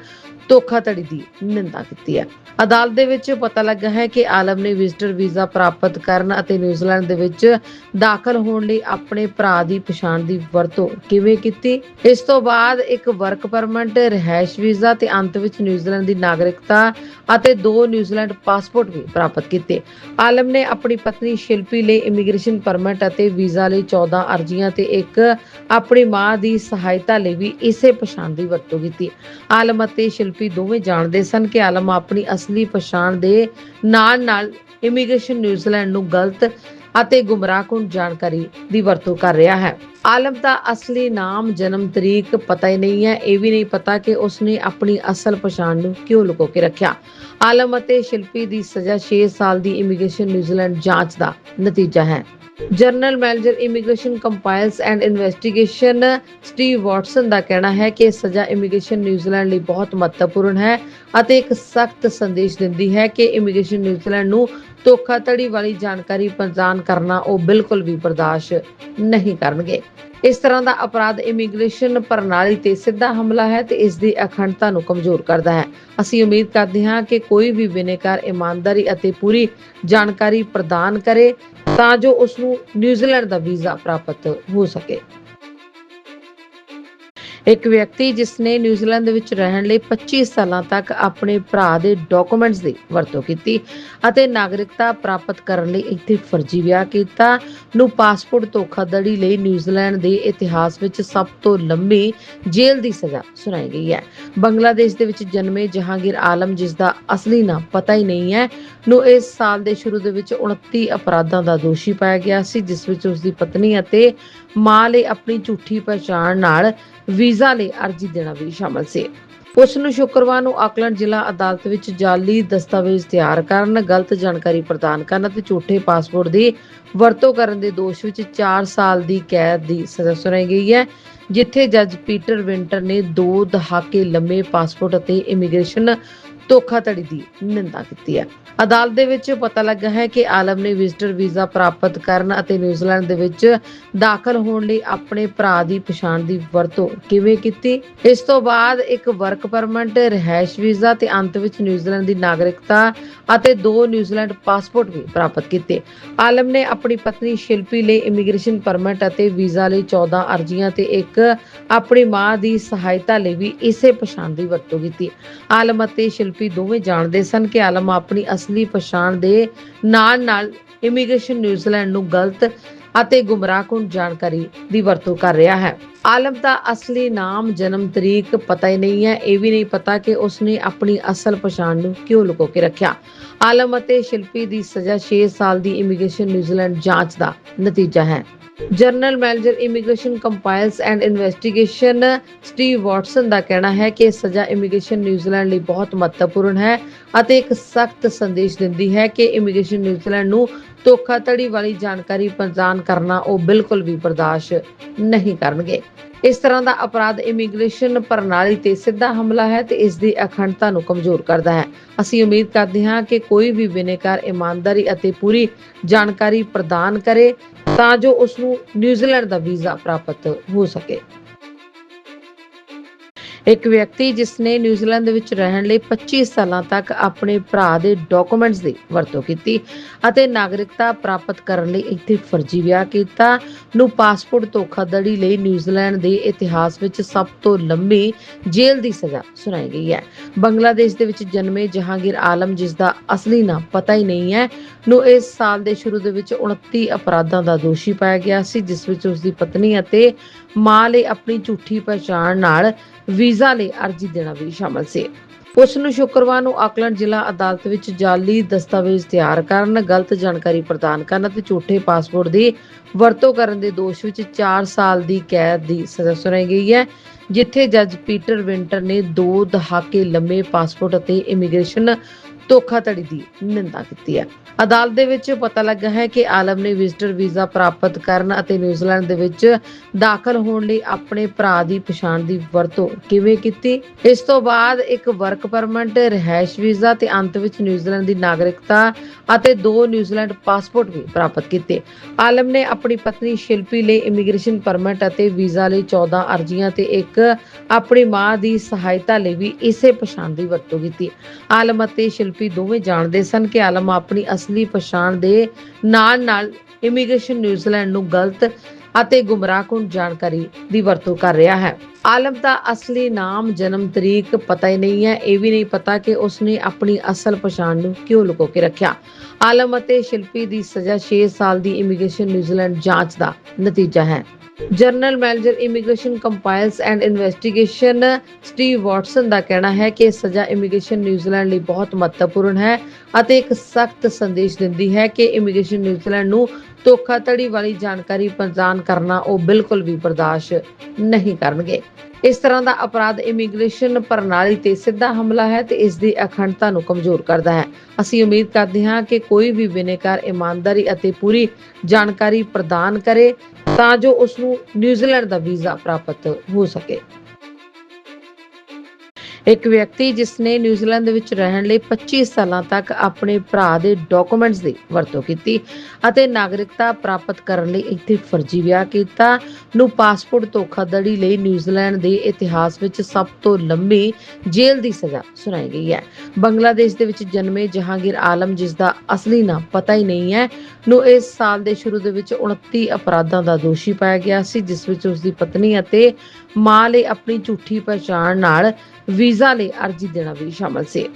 ਧੋਖਾਧੜੀ ਦੀ ਨਿੰਦਾ ਕੀਤੀ ਹੈ। ਅਦਾਲਤ ਦੇ ਵਿੱਚ ਪਤਾ ਲੱਗਾ ਹੈ ਕਿ ਆਲਮ ਨੇ ਵਿਜ਼ਟਰ ਵੀਜ਼ਾ ਪ੍ਰਾਪਤ ਕਰਨ ਅਤੇ ਨਿਊਜ਼ੀਲੈਂਡ ਦੇ ਵਿੱਚ ਦਾਖਲ ਹੋਣ ਲਈ ਆਪਣੇ ਭਰਾ ਦੀ ਪਛਾਣ ਦੀ ਵਰਤੋਂ ਕਿਵੇਂ ਕੀਤੀ? ਇਸ ਤੋਂ ਬਾਅਦ ਇੱਕ ਵਰਕ ਪਰਮਿਟ ਰਿਹਾਇਸ਼ ਵੀਜ਼ਾ ਤੇ ਅੰਤ ਵਿੱਚ ਨਿਊਜ਼ੀਲੈਂਡ ਦੀ ਨਾਗਰਿਕਤਾ ਅਤੇ ਦੋ ਨਿਊਜ਼ੀਲੈਂਡ ਪਾਸਪੋਰਟ ਵੀ ਪ੍ਰਾਪਤ ਕੀਤੇ। ਆਲਮ ਨੇ ਆਪਣੀ ਪਤਨੀ ਸ਼ਿਲਪੀ ਲਈ ਇਮੀਗ੍ਰੇਸ਼ਨ ਪਰਮਿਟ ਅਤੇ ਵੀਜ਼ਾ ਲਈ 14 ਅਰਜ਼ੀਆਂ ਤੇ ਇੱਕ ਆਪਣੀ ਮਾਂ ਦੀ ਸਹਾਇਤਾ ਲਈ ਵੀ ਇਸੇ ਪਛਾਣ ਦੀ ਵਰਤੋਂ ਕੀਤੀ। ਆਲਮ ਅਤੇ ਸ਼ਿਲਪੀ ਦੋਵੇਂ ਜਾਣਦੇ ਸਨ ਕਿ ਆਲਮ ਆਪਣੀ ਅਸਲੀ ਪਛਾਣ ਦੇ ਨਾਲ-ਨਾਲ ਇਮੀਗ੍ਰੇਸ਼ਨ ਨਿਊਜ਼ੀਲੈਂਡ ਨੂੰ ਗਲਤ ਅਤੇ ਗੁੰਮਰਾਹਕੁਨ ਜਾਣਕਾਰੀ ਦੀ ਵਰਤੋਂ ਕਰ ਰਿਹਾ ਹੈ। ਆਲਮ ਦਾ ਅਸਲੀ ਨਾਮ ਜਨਮ ਤਰੀਕ ਪਤਾ ਹੀ ਨਹੀਂ ਹੈ। ਇਹ ਵੀ ਨਹੀਂ ਪਤਾ ਕਿ ਉਸਨੇ ਆਪਣੀ ਅਸਲ ਪਛਾਣ ਨੂੰ ਕਿਉਂ ਲੁਕੋ ਕੇ ਰੱਖਿਆ। ਆਲਮ ਅਤੇ ਸ਼ਿਲਪੀ ਦੀ ਸਜ਼ਾ 6 ਸਾਲ ਦੀ ਇਮੀਗ੍ਰੇਸ਼ਨ ਨਿਊਜ਼ੀਲੈਂਡ ਜਾਂਚ ਦਾ ਨਤੀਜਾ ਹੈ। General manager immigration compliance and investigation Steve Watson ਦਾ ਕਹਿਣਾ ਹੈ ਕਿ ਸਜ਼ਾ ਇਮੀਗ੍ਰੇਸ਼ਨ ਨਿਊਜ਼ੀਲੈਂਡ ਲਈ ਬਹੁਤ ਮਹੱਤਵਪੂਰਨ ਹੈ ਅਤੇ ਇੱਕ ਸਖਤ ਸੰਦੇਸ਼ ਦਿੰਦੀ ਹੈ ਕਿ ਇਮੀਗ੍ਰੇਸ਼ਨ ਨਿਊਜ਼ੀਲੈਂਡ ਨੂੰ ਧੋਖਾਧੜੀ ਵਾਲੀ ਜਾਣਕਾਰੀ ਪ੍ਰਦਾਨ ਕਰਨਾ ਉਹ ਬਿਲਕੁਲ ਵੀ ਬਰਦਾਸ਼ਤ ਨਹੀਂ ਕਰਨਗੇ। ਇਸ ਤਰ੍ਹਾਂ ਦਾ ਅਪਰਾਧ ਇਮੀਗ੍ਰੇਸ਼ਨ ਪ੍ਰਣਾਲੀ ਤੇ ਸਿੱਧਾ ਹਮਲਾ ਹੈ ਤੇ ਇਸ ਦੀ ਅਖੰਡਤਾ ਨੂੰ ਕਮਜ਼ੋਰ ਕਰਦਾ ਹੈ। ਅਸੀਂ ਉਮੀਦ ਕਰਦੇ ਹਾਂ ਕਿ ਕੋਈ ਵੀ ਬਿਨੇਕਾਰ ਇਮਾਨਦਾਰੀ ਅਤੇ ਪੂਰੀ ਜਾਣਕਾਰੀ ਪ੍ਰਦਾਨ ਕਰੇ ਤਾਂ ਜੋ ਉਸ ਨੂੰ ਨਿਊਜ਼ੀਲੈਂਡ ਦਾ ਵੀਜ਼ਾ ਪ੍ਰਾਪਤ ਹੋ ਸਕੇ। ਇੱਕ ਵਿਅਕਤੀ ਜਿਸ ਨੇ ਨਿਊਜ਼ੀਲੈਂਡ ਦੇ ਵਿੱਚ ਰਹਿਣ ਲਈ 25 ਸਾਲਾਂ ਤੱਕ ਆਪਣੇ ਭਰਾ ਦੇ ਡਾਕੂਮੈਂਟਸ ਦੀ ਵਰਤੋਂ ਕੀਤੀ ਅਤੇ ਨਾਗਰਿਕਤਾ ਪ੍ਰਾਪਤ ਕਰਨ ਲਈ ਇੱਥੇ ਫਰਜ਼ੀ ਵਿਆਹ ਕੀਤਾ, ਨੂੰ ਪਾਸਪੋਰਟ ਧੋਖਾਧੜੀ ਲਈ ਨਿਊਜ਼ੀਲੈਂਡ ਦੇ ਇਤਿਹਾਸ ਵਿੱਚ ਸਭ ਤੋਂ ਲੰਬੀ ਜੇਲ੍ਹ ਦੀ ਸਜ਼ਾ ਸੁਣਾਈ ਗਈ ਹੈ। ਬੰਗਲਾਦੇਸ਼ ਦੇ ਵਿੱਚ ਜਨਮੇ ਜਹਾਂਗੀਰ ਆਲਮ, ਜਿਸ ਦਾ ਅਸਲੀ ਨਾਮ ਪਤਾ ਹੀ ਨਹੀਂ ਹੈ, ਨੂੰ ਇਸ ਸਾਲ ਦੇ ਸ਼ੁਰੂ ਦੇ ਵਿੱਚ 29 ਅਪਰਾਧਾਂ ਦਾ ਦੋਸ਼ੀ ਪਾਇਆ ਗਿਆ ਸੀ, ਜਿਸ ਵਿੱਚ ਉਸ ਦੀ ਪਤਨੀ ਅਤੇ ਮਾਂ ਲਈ ਆਪਣੀ ਝੂਠੀ ਪਛਾਣ ਨਾਲ ਵੀਜ਼ਾ ਲਈ ਅਰਜ਼ੀ ਦੇਣਾ ਵੀ ਸ਼ਾਮਲ ਸੀ। ਉਸ ਨੂੰ ਸ਼ੁੱਕਰਵਾਰ ਨੂੰ ਆਕਲੈਂਡ ਜ਼ਿਲ੍ਹਾ ਅਦਾਲਤ ਵਿੱਚ ਜਾਲੀ ਦਸਤਾਵੇਜ਼ ਤਿਆਰ ਕਰਨ, ਗਲਤ ਜਾਣਕਾਰੀ ਪ੍ਰਦਾਨ ਕਰਨ ਅਤੇ ਝੂਠੇ ਪਾਸਪੋਰਟ ਦੀ ਵਰਤੋਂ ਕਰਨ ਦੇ ਦੋਸ਼ ਵਿੱਚ 4 ਸਾਲ ਦੀ ਕੈਦ ਦੀ ਸਜ਼ਾ ਸੁਣਾਈ ਗਈ ਹੈ ਜਿੱਥੇ ਜੱਜ ਪੀਟਰ ਵਿੰਟਰ ਨੇ ਦੋ ਦਹਾਕੇ ਲੰਮੇ ਪਾਸਪੋਰਟ ਅਤੇ ਇਮੀਗ੍ਰੇਸ਼ਨ ਧੋਖਾਧੜੀ ਦੀ ਨਿੰਦਾ ਕੀਤੀ ਹੈ। ਅਦਾਲਤ ਦੇ ਵਿੱਚ ਪਤਾ ਲੱਗਾ ਹੈ ਕਿ ਆਲਮ ਨੇ ਵਿਜ਼ਟਰ ਵੀਜ਼ਾ ਪ੍ਰਾਪਤ ਕਰਨ ਅਤੇ ਨਿਊਜ਼ੀਲੈਂਡ ਦੇ ਵਿੱਚ ਦਾਖਲ ਹੋਣ ਲਈ ਆਪਣੇ ਭਰਾ ਦੀ ਪਛਾਣ ਦੀ ਵਰਤੋਂ ਕਿਵੇਂ ਕੀਤੀ? ਇਸ ਤੋਂ ਬਾਅਦ ਇੱਕ ਵਰਕ ਪਰਮਿਟ ਰਿਹਾਇਸ਼ ਵੀਜ਼ਾ ਤੇ ਅੰਤ ਵਿੱਚ ਨਿਊਜ਼ੀਲੈਂਡ ਦੀ ਨਾਗਰਿਕਤਾ ਅਤੇ ਦੋ ਨਿਊਜ਼ੀਲੈਂਡ ਪਾਸਪੋਰਟ ਵੀ ਪ੍ਰਾਪਤ ਕੀਤੇ। ਆਲਮ ਨੇ ਆਪਣੀ ਪਤਨੀ ਸ਼ਿਲਪੀ ਲਈ ਇਮੀਗ੍ਰੇਸ਼ਨ ਪਰਮਿਟ ਅਤੇ ਵੀਜ਼ਾ ਲਈ 14 ਅਰਜ਼ੀਆਂ ਤੇ ਇੱਕ ਆਪਣੀ ਮਾਂ ਦੀ ਸਹਾਇਤਾ ਲਈ ਵੀ ਇਸੇ ਪਛਾਣ ਦੀ ਵਰਤੋਂ ਕੀਤੀ। ਆਲਮ ਅਤੇ ਸ਼ਿਲਪੀ ਦੋਵੇਂ ਜਾਣਦੇ ਸਨ ਕਿ ਆਲਮ ਆਪਣੀ ਅਸਲੀ ਪਛਾਣ ਦੇ ਨਾਲ-ਨਾਲ ਇਮੀਗ੍ਰੇਸ਼ਨ ਨਿਊਜ਼ੀਲੈਂਡ ਨੂੰ ਗਲਤ ਅਤੇ ਗੁੰਮਰਾਹਕੁਨ ਜਾਣਕਾਰੀ ਦੀ ਵਰਤੋਂ ਕਰ ਰਿਹਾ ਹੈ। ਆਲਮ ਦਾ ਅਸਲੀ ਨਾਮ ਜਨਮ ਤਰੀਕ ਪਤਾ ਹੀ ਨਹੀਂ ਹੈ। ਇਹ ਵੀ ਨਹੀਂ ਪਤਾ ਕਿ ਉਸਨੇ ਆਪਣੀ ਅਸਲ ਪਛਾਣ ਨੂੰ ਕਿਉਂ ਲੁਕੋ ਕੇ ਰੱਖਿਆ। ਆਲਮ ਅਤੇ ਸ਼ਿਲਪੀ ਦੀ ਸਜ਼ਾ 6 ਸਾਲ ਦੀ ਇਮੀਗ੍ਰੇਸ਼ਨ ਨਿਊਜ਼ੀਲੈਂਡ ਜਾਂਚ ਦਾ ਨਤੀਜਾ ਹੈ। General manager immigration compliance and investigation Steve Watson ਦਾ ਕਹਿਣਾ ਹੈ ਕਿ ਸਜ਼ਾ ਇਮੀਗ੍ਰੇਸ਼ਨ ਨਿਊਜ਼ੀਲੈਂਡ ਲਈ ਬਹੁਤ ਮਹੱਤਵਪੂਰਨ ਹੈ ਅਤੇ ਇੱਕ ਸਖਤ ਸੰਦੇਸ਼ ਦਿੰਦੀ ਹੈ ਕਿ ਇਮੀਗ੍ਰੇਸ਼ਨ ਨਿਊਜ਼ੀਲੈਂਡ ਨੂੰ ਧੋਖਾਧੜੀ ਵਾਲੀ ਜਾਣਕਾਰੀ ਪ੍ਰਦਾਨ ਕਰਨਾ ਉਹ ਬਿਲਕੁਲ ਵੀ ਬਰਦਾਸ਼ਤ ਨਹੀਂ ਕਰਨਗੇ। ਇਸ ਤਰ੍ਹਾਂ ਦਾ ਅਪਰਾਧ ਇਮੀਗ੍ਰੇਸ਼ਨ ਪ੍ਰਣਾਲੀ ਤੇ ਸਿੱਧਾ ਹਮਲਾ ਹੈ ਤੇ ਇਸ ਦੀ ਅਖੰਡਤਾ ਨੂੰ ਕਮਜ਼ੋਰ ਕਰਦਾ ਹੈ। ਅਸੀਂ ਉਮੀਦ ਕਰਦੇ ਹਾਂ ਕਿ ਕੋਈ ਵੀ ਬਿਨੇਕਾਰ ਇਮਾਨਦਾਰੀ ਅਤੇ ਪੂਰੀ ਜਾਣਕਾਰੀ ਪ੍ਰਦਾਨ ਕਰੇ ਤਾਂ ਜੋ ਉਸ ਨੂੰ ਨਿਊਜ਼ੀਲੈਂਡ ਦਾ ਵੀਜ਼ਾ ਪ੍ਰਾਪਤ ਹੋ ਸਕੇ। ਇੱਕ ਵਿਅਕਤੀ ਜਿਸ ਨੇ ਨਿਊਜ਼ੀਲੈਂਡ ਦੇ ਵਿੱਚ ਰਹਿਣ ਲਈ 25 ਸਾਲਾਂ ਤੱਕ ਆਪਣੇ ਭਰਾ ਦੇ ਡਾਕੂਮੈਂਟਸ ਦੀ ਵਰਤੋਂ ਕੀਤੀ ਅਤੇ ਨਾਗਰਿਕਤਾ ਪ੍ਰਾਪਤ ਕਰਨ ਲਈ ਇੱਥੇ ਫਰਜ਼ੀ ਵਿਆਹ ਕੀਤਾ, ਨੂੰ ਪਾਸਪੋਰਟ ਧੋਖਾਧੜੀ ਲਈ ਨਿਊਜ਼ੀਲੈਂਡ ਦੇ ਇਤਿਹਾਸ ਵਿੱਚ ਸਭ ਤੋਂ ਲੰਬੀ ਜੇਲ੍ਹ ਦੀ ਸਜ਼ਾ ਸੁਣਾਈ ਗਈ ਹੈ। ਬੰਗਲਾਦੇਸ਼ ਦੇ ਵਿੱਚ ਜਨਮੇ ਜਹਾਂਗੀਰ ਆਲਮ, ਜਿਸ ਦਾ ਅਸਲੀ ਨਾਮ ਪਤਾ ਹੀ ਨਹੀਂ ਹੈ, ਨੂੰ ਇਸ ਸਾਲ ਦੇ ਸ਼ੁਰੂ ਦੇ ਵਿੱਚ 29 ਅਪਰਾਧਾਂ ਦਾ ਦੋਸ਼ੀ ਪਾਇਆ ਗਿਆ ਸੀ, ਜਿਸ ਵਿੱਚ ਉਸ ਦੀ ਪਤਨੀ ਅਤੇ ਮਾਂ ਲਈ ਆਪਣੀ ਝੂਠੀ ਪਛਾਣ ਨਾਲ ਵੀਜ਼ਾ ਲਈ ਅਰਜ਼ੀ ਦੇਣਾ ਵੀ ਸ਼ਾਮਲ ਸੀ। ਉਸ ਨੂੰ ਸ਼ੁੱਕਰਵਾਰ ਨੂੰ ਆਕਲੈਂਡ ਜ਼ਿਲ੍ਹਾ ਅਦਾਲਤ ਵਿੱਚ ਜਾਲੀ ਦਸਤਾਵੇਜ਼ ਤਿਆਰ ਕਰਨ, ਗਲਤ ਜਾਣਕਾਰੀ ਪ੍ਰਦਾਨ ਕਰਨ ਅਤੇ ਝੂਠੇ ਪਾਸਪੋਰਟ ਦੀ ਵਰਤੋਂ ਕਰਨ ਦੇ ਦੋਸ਼ ਵਿੱਚ 4 ਸਾਲ ਦੀ ਕੈਦ ਦੀ ਸਜ਼ਾ ਸੁਣਾਈ ਗਈ ਹੈ ਜਿੱਥੇ ਜੱਜ ਪੀਟਰ ਵਿੰਟਰ ਨੇ 2 ਦਹਾਕੇ ਲੰਮੇ ਪਾਸਪੋਰਟ ਅਤੇ ਇਮੀਗ੍ਰੇਸ਼ਨ ਧੋਖਾਧੜੀ ਦੀ ਨਿੰਦਾ ਕੀਤੀ ਹੈ। ਅਦਾਲਤ ਦੇ ਵਿੱਚ ਪਤਾ ਲੱਗਾ ਹੈ ਕਿ ਆਲਮ ਨੇ ਵਿਜ਼ਟਰ ਵੀਜ਼ਾ ਪ੍ਰਾਪਤ ਕਰਨ ਅਤੇ ਨਿਊਜ਼ੀਲੈਂਡ ਦੇ ਵਿੱਚ ਦਾਖਲ ਹੋਣ ਲਈ ਆਪਣੇ ਭਰਾ ਦੀ ਪਛਾਣ ਦੀ ਵਰਤੋਂ ਕਿਵੇਂ ਕੀਤੀ? ਇਸ ਤੋਂ ਬਾਅਦ ਇੱਕ ਵਰਕ ਪਰਮਿਟ ਰਿਹਾਇਸ਼ ਵੀਜ਼ਾ ਤੇ ਅੰਤ ਵਿੱਚ ਨਿਊਜ਼ੀਲੈਂਡ ਦੀ ਨਾਗਰਿਕਤਾ ਅਤੇ ਦੋ ਨਿਊਜ਼ੀਲੈਂਡ ਪਾਸਪੋਰਟ ਵੀ ਪ੍ਰਾਪਤ ਕੀਤੇ। ਆਲਮ ਨੇ ਆਪਣੀ ਪਤਨੀ ਸ਼ਿਲਪੀ ਲਈ ਇਮੀਗ੍ਰੇਸ਼ਨ ਪਰਮਿਟ ਅਤੇ ਵੀਜ਼ਾ ਲਈ 14 ਅਰਜ਼ੀਆਂ ਤੇ ਇੱਕ ਆਪਣੀ ਮਾਂ ਦੀ ਸਹਾਇਤਾ ਲਈ ਵੀ ਇਸੇ ਪਛਾਣ ਦੀ ਵਰਤੋਂ ਕੀਤੀ। ਆਲਮ ਅਤੇ ਸ਼ਿਲਪੀ ਦੋਵੇਂ ਜਾਣਦੇ ਸਨ ਕਿ ਆਲਮ ਆਪਣੀ ਅਸਲੀ ਪਛਾਣ ਦੇ ਨਾਲ-ਨਾਲ ਇਮੀਗ੍ਰੇਸ਼ਨ ਨਿਊਜ਼ੀਲੈਂਡ ਨੂੰ ਗਲਤ ਅਤੇ ਗੁੰਮਰਾਹਕੁਨ ਜਾਣਕਾਰੀ ਦੀ ਵਰਤੋਂ ਕਰ ਰਿਹਾ ਹੈ। ਆਲਮ ਦਾ ਅਸਲੀ ਨਾਮ, ਜਨਮ ਤਰੀਕ ਪਤਾ ਹੀ ਨਹੀਂ ਹੈ। ਇਹ ਵੀ ਨਹੀਂ ਪਤਾ ਕਿ ਉਸਨੇ ਆਪਣੀ ਅਸਲ ਪਛਾਣ ਨੂੰ ਕਿਉਂ ਲੁਕੋ ਕੇ ਰੱਖਿਆ। ਆਲਮ ਅਤੇ ਸ਼ਿਲਪੀ ਦੀ ਸਜ਼ਾ 6 ਸਾਲ ਦੀ ਇਮੀਗ੍ਰੇਸ਼ਨ ਨਿਊਜ਼ੀਲੈਂਡ ਜਾਂਚ ਦਾ ਨਤੀਜਾ ਹੈ। General manager immigration compliance and investigation Steve Watson ਦਾ ਕਹਿਣਾ ਹੈ ਕਿ ਸਜ਼ਾ ਇਮੀਗ੍ਰੇਸ਼ਨ ਨਿਊਜ਼ੀਲੈਂਡ ਲਈ ਬਹੁਤ ਮਹੱਤਵਪੂਰਨ ਹੈ ਅਤੇ ਇੱਕ ਸਖਤ ਸੰਦੇਸ਼ ਦਿੰਦੀ ਹੈ ਕਿ ਇਮੀਗ੍ਰੇਸ਼ਨ ਨਿਊਜ਼ੀਲੈਂਡ ਨੂੰ ਧੋਖਾਧੜੀ ਵਾਲੀ ਜਾਣਕਾਰੀ ਪ੍ਰਦਾਨ ਕਰਨਾ ਉਹ ਬਿਲਕੁਲ ਵੀ ਬਰਦਾਸ਼ਤ ਨਹੀਂ ਕਰਨਗੇ। ਇਸ ਤਰ੍ਹਾਂ ਦਾ ਅਪਰਾਧ ਇਮੀਗ੍ਰੇਸ਼ਨ ਪ੍ਰਣਾਲੀ ਤੇ ਸਿੱਧਾ ਹਮਲਾ ਹੈ ਤੇ ਇਸ ਦੀ ਅਖੰਡਤਾ ਨੂੰ ਕਮਜ਼ੋਰ ਕਰਦਾ ਹੈ। ਅਸੀਂ ਉਮੀਦ ਕਰਦੇ ਹਾਂ ਕਿ ਕੋਈ ਵੀ ਬਿਨੇਕਾਰ ਇਮਾਨਦਾਰੀ ਅਤੇ ਪੂਰੀ ਜਾਣਕਾਰੀ ਪ੍ਰਦਾਨ ਕਰੇ ਤਾਂ ਜੋ ਉਸ ਨੂੰ ਨਿਊਜ਼ੀਲੈਂਡ ਦਾ ਵੀਜ਼ਾ ਪ੍ਰਾਪਤ ਹੋ ਸਕੇ। ਇੱਕ ਵਿਅਕਤੀ ਜਿਸ ਨੇ ਨਿਊਜ਼ੀਲੈਂਡ ਦੇ ਵਿੱਚ ਰਹਿਣ ਲਈ 25 ਸਾਲਾਂ ਤੱਕ ਆਪਣੇ ਭਰਾ ਦੇ ਡਾਕੂਮੈਂਟਸ ਦੀ ਵਰਤੋਂ ਕੀਤੀ ਅਤੇ ਨਾਗਰਿਕਤਾ ਪ੍ਰਾਪਤ ਕਰਨ ਲਈ ਇੱਥੇ ਫਰਜ਼ੀ ਵਿਆਹ ਕੀਤਾ, ਨੂੰ ਪਾਸਪੋਰਟ ਧੋਖਾਧੜੀ ਲਈ ਨਿਊਜ਼ੀਲੈਂਡ ਦੇ ਇਤਿਹਾਸ ਵਿੱਚ ਸਭ ਤੋਂ ਲੰਬੀ ਜੇਲ੍ਹ ਦੀ ਸਜ਼ਾ ਸੁਣਾਈ ਗਈ ਹੈ। ਬੰਗਲਾਦੇਸ਼ ਦੇ ਵਿੱਚ ਜਨਮੇ ਜਹਾਂਗੀਰ ਆਲਮ, ਜਿਸ ਦਾ ਅਸਲੀ ਨਾਮ ਪਤਾ ਹੀ ਨਹੀਂ ਹੈ, ਨੂੰ ਇਸ ਸਾਲ ਦੇ ਸ਼ੁਰੂ ਦੇ ਵਿੱਚ 29 ਅਪਰਾਧਾਂ ਦਾ ਦੋਸ਼ੀ ਪਾਇਆ ਗਿਆ ਸੀ, ਜਿਸ ਵਿੱਚ ਉਸ ਦੀ ਪਤਨੀ ਅਤੇ ਮਾਂ ਲਈ ਆਪਣੀ ਝੂਠੀ ਪਛਾਣ ਨਾਲ ਵੀਜ਼ਾ ਲਈ ਅਰਜ਼ੀ ਦੇਣਾ ਵੀ ਸ਼ਾਮਲ ਸੀ।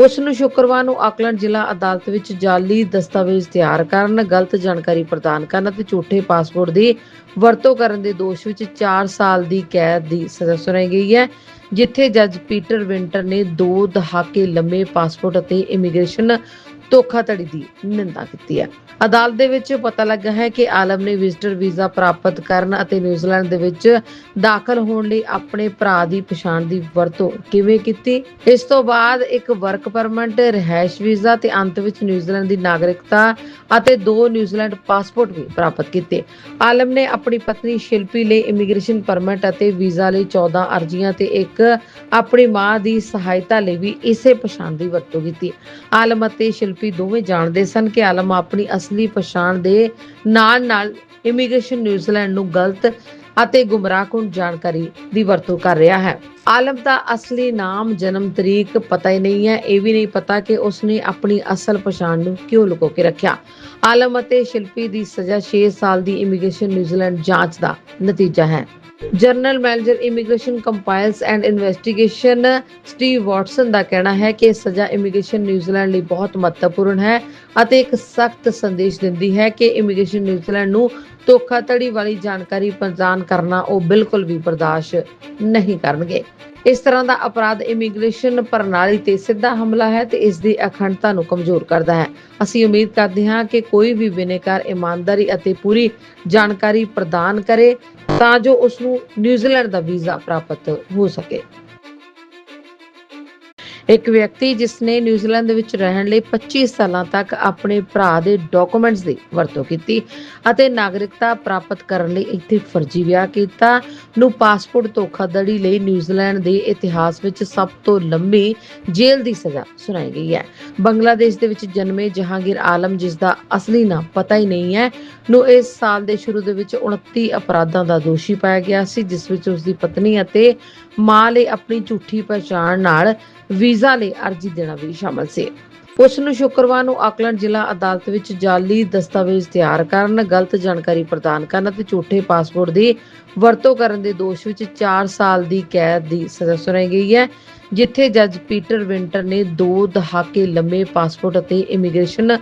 ਉਸ ਨੂੰ ਸ਼ੁੱਕਰਵਾਰ ਨੂੰ ਆਕਲੈਂਡ ਜ਼ਿਲ੍ਹਾ ਅਦਾਲਤ ਵਿੱਚ ਜਾਲੀ ਦਸਤਾਵੇਜ਼ ਤਿਆਰ ਕਰਨ, ਗਲਤ ਜਾਣਕਾਰੀ ਪ੍ਰਦਾਨ ਕਰਨ ਅਤੇ ਝੂਠੇ ਪਾਸਪੋਰਟ ਦੀ ਵਰਤੋਂ ਕਰਨ ਦੇ ਦੋਸ਼ ਵਿੱਚ 4 ਸਾਲ ਦੀ ਕੈਦ ਦੀ ਸਜ਼ਾ ਸੁਣਾਈ ਗਈ ਹੈ ਜਿੱਥੇ ਜੱਜ ਪੀਟਰ ਵਿੰਟਰ ਨੇ 2 ਦਹਾਕੇ ਲੰਮੇ ਪਾਸਪੋਰਟ ਅਤੇ ਇਮੀਗ੍ਰੇਸ਼ਨ ਧੋਖਾਧੜੀ ਦੀ ਨਿੰਦਾ ਕੀਤੀ ਹੈ। ਅਦਾਲਤ ਦੇ ਵਿੱਚ ਪਤਾ ਲੱਗਾ ਹੈ ਕਿ ਆਲਮ ਨੇ ਵਿਜ਼ਟਰ ਵੀਜ਼ਾ ਪ੍ਰਾਪਤ ਕਰਨ ਅਤੇ ਨਿਊਜ਼ੀਲੈਂਡ ਦੇ ਵਿੱਚ ਦਾਖਲ ਹੋਣ ਲਈ ਆਪਣੇ ਭਰਾ ਦੀ ਪਛਾਣ ਦੀ ਵਰਤੋਂ ਕਿਵੇਂ ਕੀਤੀ? ਇਸ ਤੋਂ ਬਾਅਦ ਇੱਕ ਵਰਕ ਪਰਮਿਟ ਰਿਹਾਇਸ਼ ਵੀਜ਼ਾ ਤੇ ਅੰਤ ਵਿੱਚ ਨਿਊਜ਼ੀਲੈਂਡ ਦੀ ਨਾਗਰਿਕਤਾ ਅਤੇ ਦੋ ਨਿਊਜ਼ੀਲੈਂਡ ਪਾਸਪੋਰਟ ਵੀ ਪ੍ਰਾਪਤ ਕੀਤੇ। ਆਲਮ ਨੇ ਆਪਣੀ ਪਤਨੀ ਸ਼ਿਲਪੀ ਲਈ ਇਮੀਗ੍ਰੇਸ਼ਨ ਪਰਮਿਟ ਅਤੇ ਵੀਜ਼ਾ ਲਈ 14 ਅਰਜ਼ੀਆਂ ਤੇ ਇੱਕ ਆਪਣੀ ਮਾਂ ਦੀ ਸਹਾਇਤਾ ਲਈ ਵੀ ਇਸੇ ਪਛਾਣ ਦੀ ਵਰਤੋਂ ਕੀਤੀ। ਆਲਮ ਅਤੇ ਸ਼ਿਲਪੀ ਦੋਵੇਂ ਜਾਣਦੇ ਸਨ ਕਿ ਆਲਮ ਆਪਣੀ ਅਸਲੀ ਪਛਾਣ ਦੇ ਨਾਲ-ਨਾਲ ਇਮੀਗ੍ਰੇਸ਼ਨ ਨਿਊਜ਼ੀਲੈਂਡ ਨੂੰ ਗਲਤ ਅਤੇ ਗੁੰਮਰਾਹਕੁਨ ਜਾਣਕਾਰੀ ਦੀ ਵਰਤੋਂ ਕਰ ਰਿਹਾ ਹੈ। ਆਲਮ ਦਾ ਅਸਲੀ ਨਾਮ ਜਨਮ ਤਰੀਕ ਪਤਾ ਹੀ ਨਹੀਂ ਹੈ। ਇਹ ਵੀ ਨਹੀਂ ਪਤਾ ਕਿ ਉਸਨੇ ਆਪਣੀ ਅਸਲ ਪਛਾਣ ਨੂੰ ਕਿਉਂ ਲੁਕੋ ਕੇ ਰੱਖਿਆ। ਆਲਮ ਅਤੇ ਸ਼ਿਲਪੀ ਦੀ ਸਜ਼ਾ 6 ਸਾਲ ਦੀ ਇਮੀਗ੍ਰੇਸ਼ਨ ਨਿਊਜ਼ੀਲੈਂਡ ਜਾਂਚ ਦਾ ਨਤੀਜਾ ਹੈ। General manager immigration compliance and investigation Steve Watson ਦਾ ਕਹਿਣਾ ਹੈ ਕਿ ਸਜ਼ਾ ਇਮੀਗ੍ਰੇਸ਼ਨ ਨਿਊਜ਼ੀਲੈਂਡ ਲਈ ਬਹੁਤ ਮਹੱਤਵਪੂਰਨ ਹੈ ਅਤੇ ਇੱਕ ਸਖਤ ਸੰਦੇਸ਼ ਦਿੰਦੀ ਹੈ ਕਿ ਇਮੀਗ੍ਰੇਸ਼ਨ ਨਿਊਜ਼ੀਲੈਂਡ ਨੂੰ ਧੋਖਾਧੜੀ ਵਾਲੀ ਜਾਣਕਾਰੀ ਪ੍ਰਦਾਨ ਕਰਨਾ ਉਹ ਬਿਲਕੁਲ ਵੀ ਬਰਦਾਸ਼ਤ ਨਹੀਂ ਕਰਨਗੇ। ਇਸ ਤਰ੍ਹਾਂ ਦਾ ਅਪਰਾਧ ਇਮੀਗ੍ਰੇਸ਼ਨ ਪ੍ਰਣਾਲੀ ਤੇ ਸਿੱਧਾ ਹਮਲਾ ਹੈ ਤੇ ਇਸ ਦੀ ਅਖੰਡਤਾ ਨੂੰ ਕਮਜ਼ੋਰ ਕਰਦਾ ਹੈ। ਅਸੀਂ ਉਮੀਦ ਕਰਦੇ ਹਾਂ ਕਿ ਕੋਈ ਵੀ ਬਿਨੇਕਾਰ ਇਮਾਨਦਾਰੀ ਅਤੇ ਪੂਰੀ ਜਾਣਕਾਰੀ ਪ੍ਰਦਾਨ ਕਰੇ ਤਾਂ ਜੋ ਉਸ ਨੂੰ ਨਿਊਜ਼ੀਲੈਂਡ ਦਾ ਵੀਜ਼ਾ ਪ੍ਰਾਪਤ ਹੋ ਸਕੇ। ਇੱਕ ਵਿਅਕਤੀ ਜਿਸ ਨੇ ਨਿਊਜ਼ੀਲੈਂਡ ਦੇ ਵਿੱਚ ਰਹਿਣ ਲਈ 25 ਸਾਲਾਂ ਤੱਕ ਆਪਣੇ ਭਰਾ ਦੇ ਡਾਕੂਮੈਂਟਸ ਦੀ ਵਰਤੋਂ ਕੀਤੀ ਅਤੇ ਨਾਗਰਿਕਤਾ ਪ੍ਰਾਪਤ ਕਰਨ ਲਈ ਇੱਥੇ ਫਰਜ਼ੀ ਵਿਆਹ ਕੀਤਾ, ਨੂੰ ਪਾਸਪੋਰਟ ਧੋਖਾਧੜੀ ਲਈ ਨਿਊਜ਼ੀਲੈਂਡ ਦੇ ਇਤਿਹਾਸ ਵਿੱਚ ਸਭ ਤੋਂ ਲੰਬੀ ਜੇਲ੍ਹ ਦੀ ਸਜ਼ਾ ਸੁਣਾਈ ਗਈ ਹੈ। ਬੰਗਲਾਦੇਸ਼ ਦੇ ਵਿੱਚ ਜਨਮੇ ਜਹਾਂਗੀਰ ਆਲਮ, ਜਿਸ ਦਾ ਅਸਲੀ ਨਾਮ ਪਤਾ ਹੀ ਨਹੀਂ ਹੈ, ਨੂੰ ਇਸ ਸਾਲ ਦੇ ਸ਼ੁਰੂ ਦੇ ਵਿੱਚ 29 ਅਪਰਾਧਾਂ ਦਾ ਦੋਸ਼ੀ ਪਾਇਆ ਗਿਆ ਸੀ, ਜਿਸ ਵਿੱਚ ਉਸ ਦੀ ਪਤਨੀ ਅਤੇ ਮਾਂ ਲਈ ਆਪਣੀ ਝੂਠੀ ਪਛਾਣ ਨਾਲ ਵੀਜ਼ਾ ਲਈ ਅਰਜ਼ੀ ਦੇਣਾ ਵੀ ਸ਼ਾਮਲ ਸੀ। ਉਸ ਨੂੰ ਸ਼ੁੱਕਰਵਾਰ ਨੂੰ ਆਕਲੈਂਡ ਜ਼ਿਲ੍ਹਾ ਅਦਾਲਤ ਵਿੱਚ ਜਾਲੀ ਦਸਤਾਵੇਜ਼ ਤਿਆਰ ਕਰਨ, ਗਲਤ ਜਾਣਕਾਰੀ ਪ੍ਰਦਾਨ ਕਰਨ ਅਤੇ ਝੂਠੇ ਪਾਸਪੋਰਟ ਦੀ ਵਰਤੋਂ ਕਰਨ ਦੇ ਦੋਸ਼ ਵਿੱਚ 4 ਸਾਲ ਦੀ ਕੈਦ ਦੀ ਸਜ਼ਾ ਸੁਣਾਈ ਗਈ ਹੈ ਜਿੱਥੇ ਜੱਜ ਪੀਟਰ ਵਿੰਟਰ ਨੇ 2 ਦਹਾਕੇ ਲੰਮੇ ਪਾਸਪੋਰਟ ਅਤੇ ਇਮੀਗ੍ਰੇਸ਼ਨ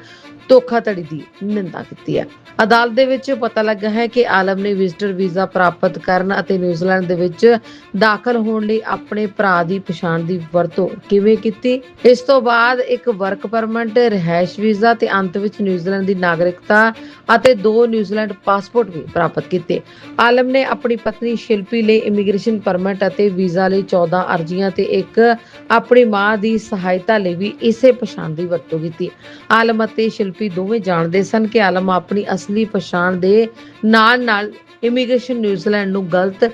ਧੋਖਾਧੜੀ ਦੀ ਨਿੰਦਾ ਕੀਤੀ ਹੈ। ਅਦਾਲਤ ਦੇ ਵਿੱਚ ਪਤਾ ਲੱਗਾ ਹੈ ਕਿ ਆਲਮ ਨੇ ਵਿਜ਼ਟਰ ਵੀਜ਼ਾ ਪ੍ਰਾਪਤ ਕਰਨ ਅਤੇ ਨਿਊਜ਼ੀਲੈਂਡ ਦੇ ਵਿੱਚ ਦਾਖਲ ਹੋਣ ਲਈ ਆਪਣੇ ਭਰਾ ਦੀ ਪਛਾਣ ਦੀ ਵਰਤੋਂ ਕਿਵੇਂ ਕੀਤੀ? ਇਸ ਤੋਂ ਬਾਅਦ ਇੱਕ ਵਰਕ ਪਰਮਿਟ ਰਿਹਾਇਸ਼ ਵੀਜ਼ਾ ਤੇ ਅੰਤ ਵਿੱਚ ਨਿਊਜ਼ੀਲੈਂਡ ਦੀ ਨਾਗਰਿਕਤਾ ਅਤੇ ਦੋ ਨਿਊਜ਼ੀਲੈਂਡ ਪਾਸਪੋਰਟ ਵੀ ਪ੍ਰਾਪਤ ਕੀਤੇ। ਆਲਮ ਨੇ ਆਪਣੀ ਪਤਨੀ ਸ਼ਿਲਪੀ ਲਈ ਇਮੀਗ੍ਰੇਸ਼ਨ ਪਰਮਿਟ ਅਤੇ ਵੀਜ਼ਾ ਲਈ 14 ਅਰਜ਼ੀਆਂ ਤੇ ਇੱਕ ਆਪਣੀ ਮਾਂ ਦੀ ਸਹਾਇਤਾ ਲਈ ਵੀ ਇਸੇ ਪਛਾਣ ਦੀ ਵਰਤੋਂ ਕੀਤੀ। ਆਲਮ ਅਤੇ ਸ਼ਿਲਪੀ ਦੋਵੇਂ ਜਾਣਦੇ ਸਨ ਕਿ ਆਲਮ ਆਪਣੀ ਅਸਲੀ ਪਛਾਣ ਦੇ ਨਾਲ-ਨਾਲ ਇਮੀਗ੍ਰੇਸ਼ਨ ਨਿਊਜ਼ੀਲੈਂਡ ਨੂੰ ਗਲਤ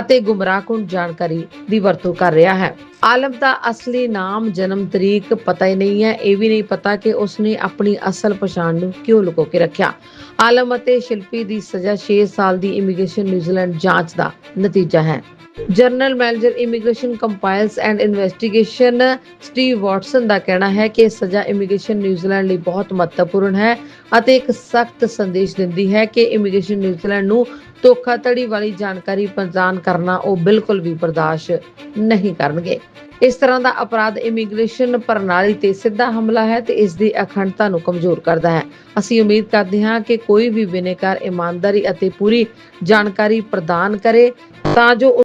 ਅਤੇ ਗੁੰਮਰਾਹਕੁਨ ਜਾਣਕਾਰੀ ਦੀ ਵਰਤੋਂ ਕਰ ਰਿਹਾ ਹੈ। ਆਲਮ ਦਾ ਅਸਲੀ ਨਾਮ ਜਨਮ ਤਰੀਕ ਪਤਾ ਹੀ ਨਹੀਂ ਹੈ। ਇਹ ਵੀ ਨਹੀਂ ਪਤਾ ਕਿ ਉਸਨੇ ਆਪਣੀ ਅਸਲ ਪਛਾਣ ਨੂੰ ਕਿਉਂ ਲੁਕੋ ਕੇ ਰੱਖਿਆ। ਆਲਮ ਅਤੇ ਸ਼ਿਲਪੀ ਦੀ ਸਜ਼ਾ 6 ਸਾਲ ਦੀ ਇਮੀਗ੍ਰੇਸ਼ਨ ਨਿਊਜ਼ੀਲੈਂਡ ਜਾਂਚ ਦਾ ਨਤੀਜਾ ਹੈ। General manager immigration compliance and investigation Steve Watson ਦਾ ਕਹਿਣਾ ਹੈ ਕਿ ਸਜ਼ਾ ਇਮੀਗ੍ਰੇਸ਼ਨ ਨਿਊਜ਼ੀਲੈਂਡ ਲਈ ਬਹੁਤ ਮਹੱਤਵਪੂਰਨ ਹੈ ਅਤੇ ਇੱਕ ਸਖਤ ਸੰਦੇਸ਼ ਦਿੰਦੀ ਹੈ ਕਿ ਇਮੀਗ੍ਰੇਸ਼ਨ ਨਿਊਜ਼ੀਲੈਂਡ ਨੂੰ ਧੋਖਾਧੜੀ ਵਾਲੀ ਜਾਣਕਾਰੀ ਪ੍ਰਦਾਨ ਕਰਨਾ ਉਹ ਬਿਲਕੁਲ ਵੀ ਬਰਦਾਸ਼ਤ ਨਹੀਂ ਕਰਨਗੇ। ਇਸ ਤਰ੍ਹਾਂ ਦਾ ਅਪਰਾਧ ਇਮੀਗ੍ਰੇਸ਼ਨ ਪ੍ਰਣਾਲੀ ਤੇ ਸਿੱਧਾ ਹਮਲਾ ਹੈ ਤੇ ਇਸ ਦੀ ਅਖੰਡਤਾ ਨੂੰ ਕਮਜ਼ੋਰ ਕਰਦਾ ਹੈ। ਅਸੀਂ ਉਮੀਦ ਕਰਦੇ ਹਾਂ ਕਿ ਕੋਈ ਵੀ ਬਿਨੇਕਾਰ ਇਮਾਨਦਾਰੀ ਅਤੇ ਪੂਰੀ ਜਾਣਕਾਰੀ ਪ੍ਰਦਾਨ ਕਰੇ ਤਾਂ ਜੋ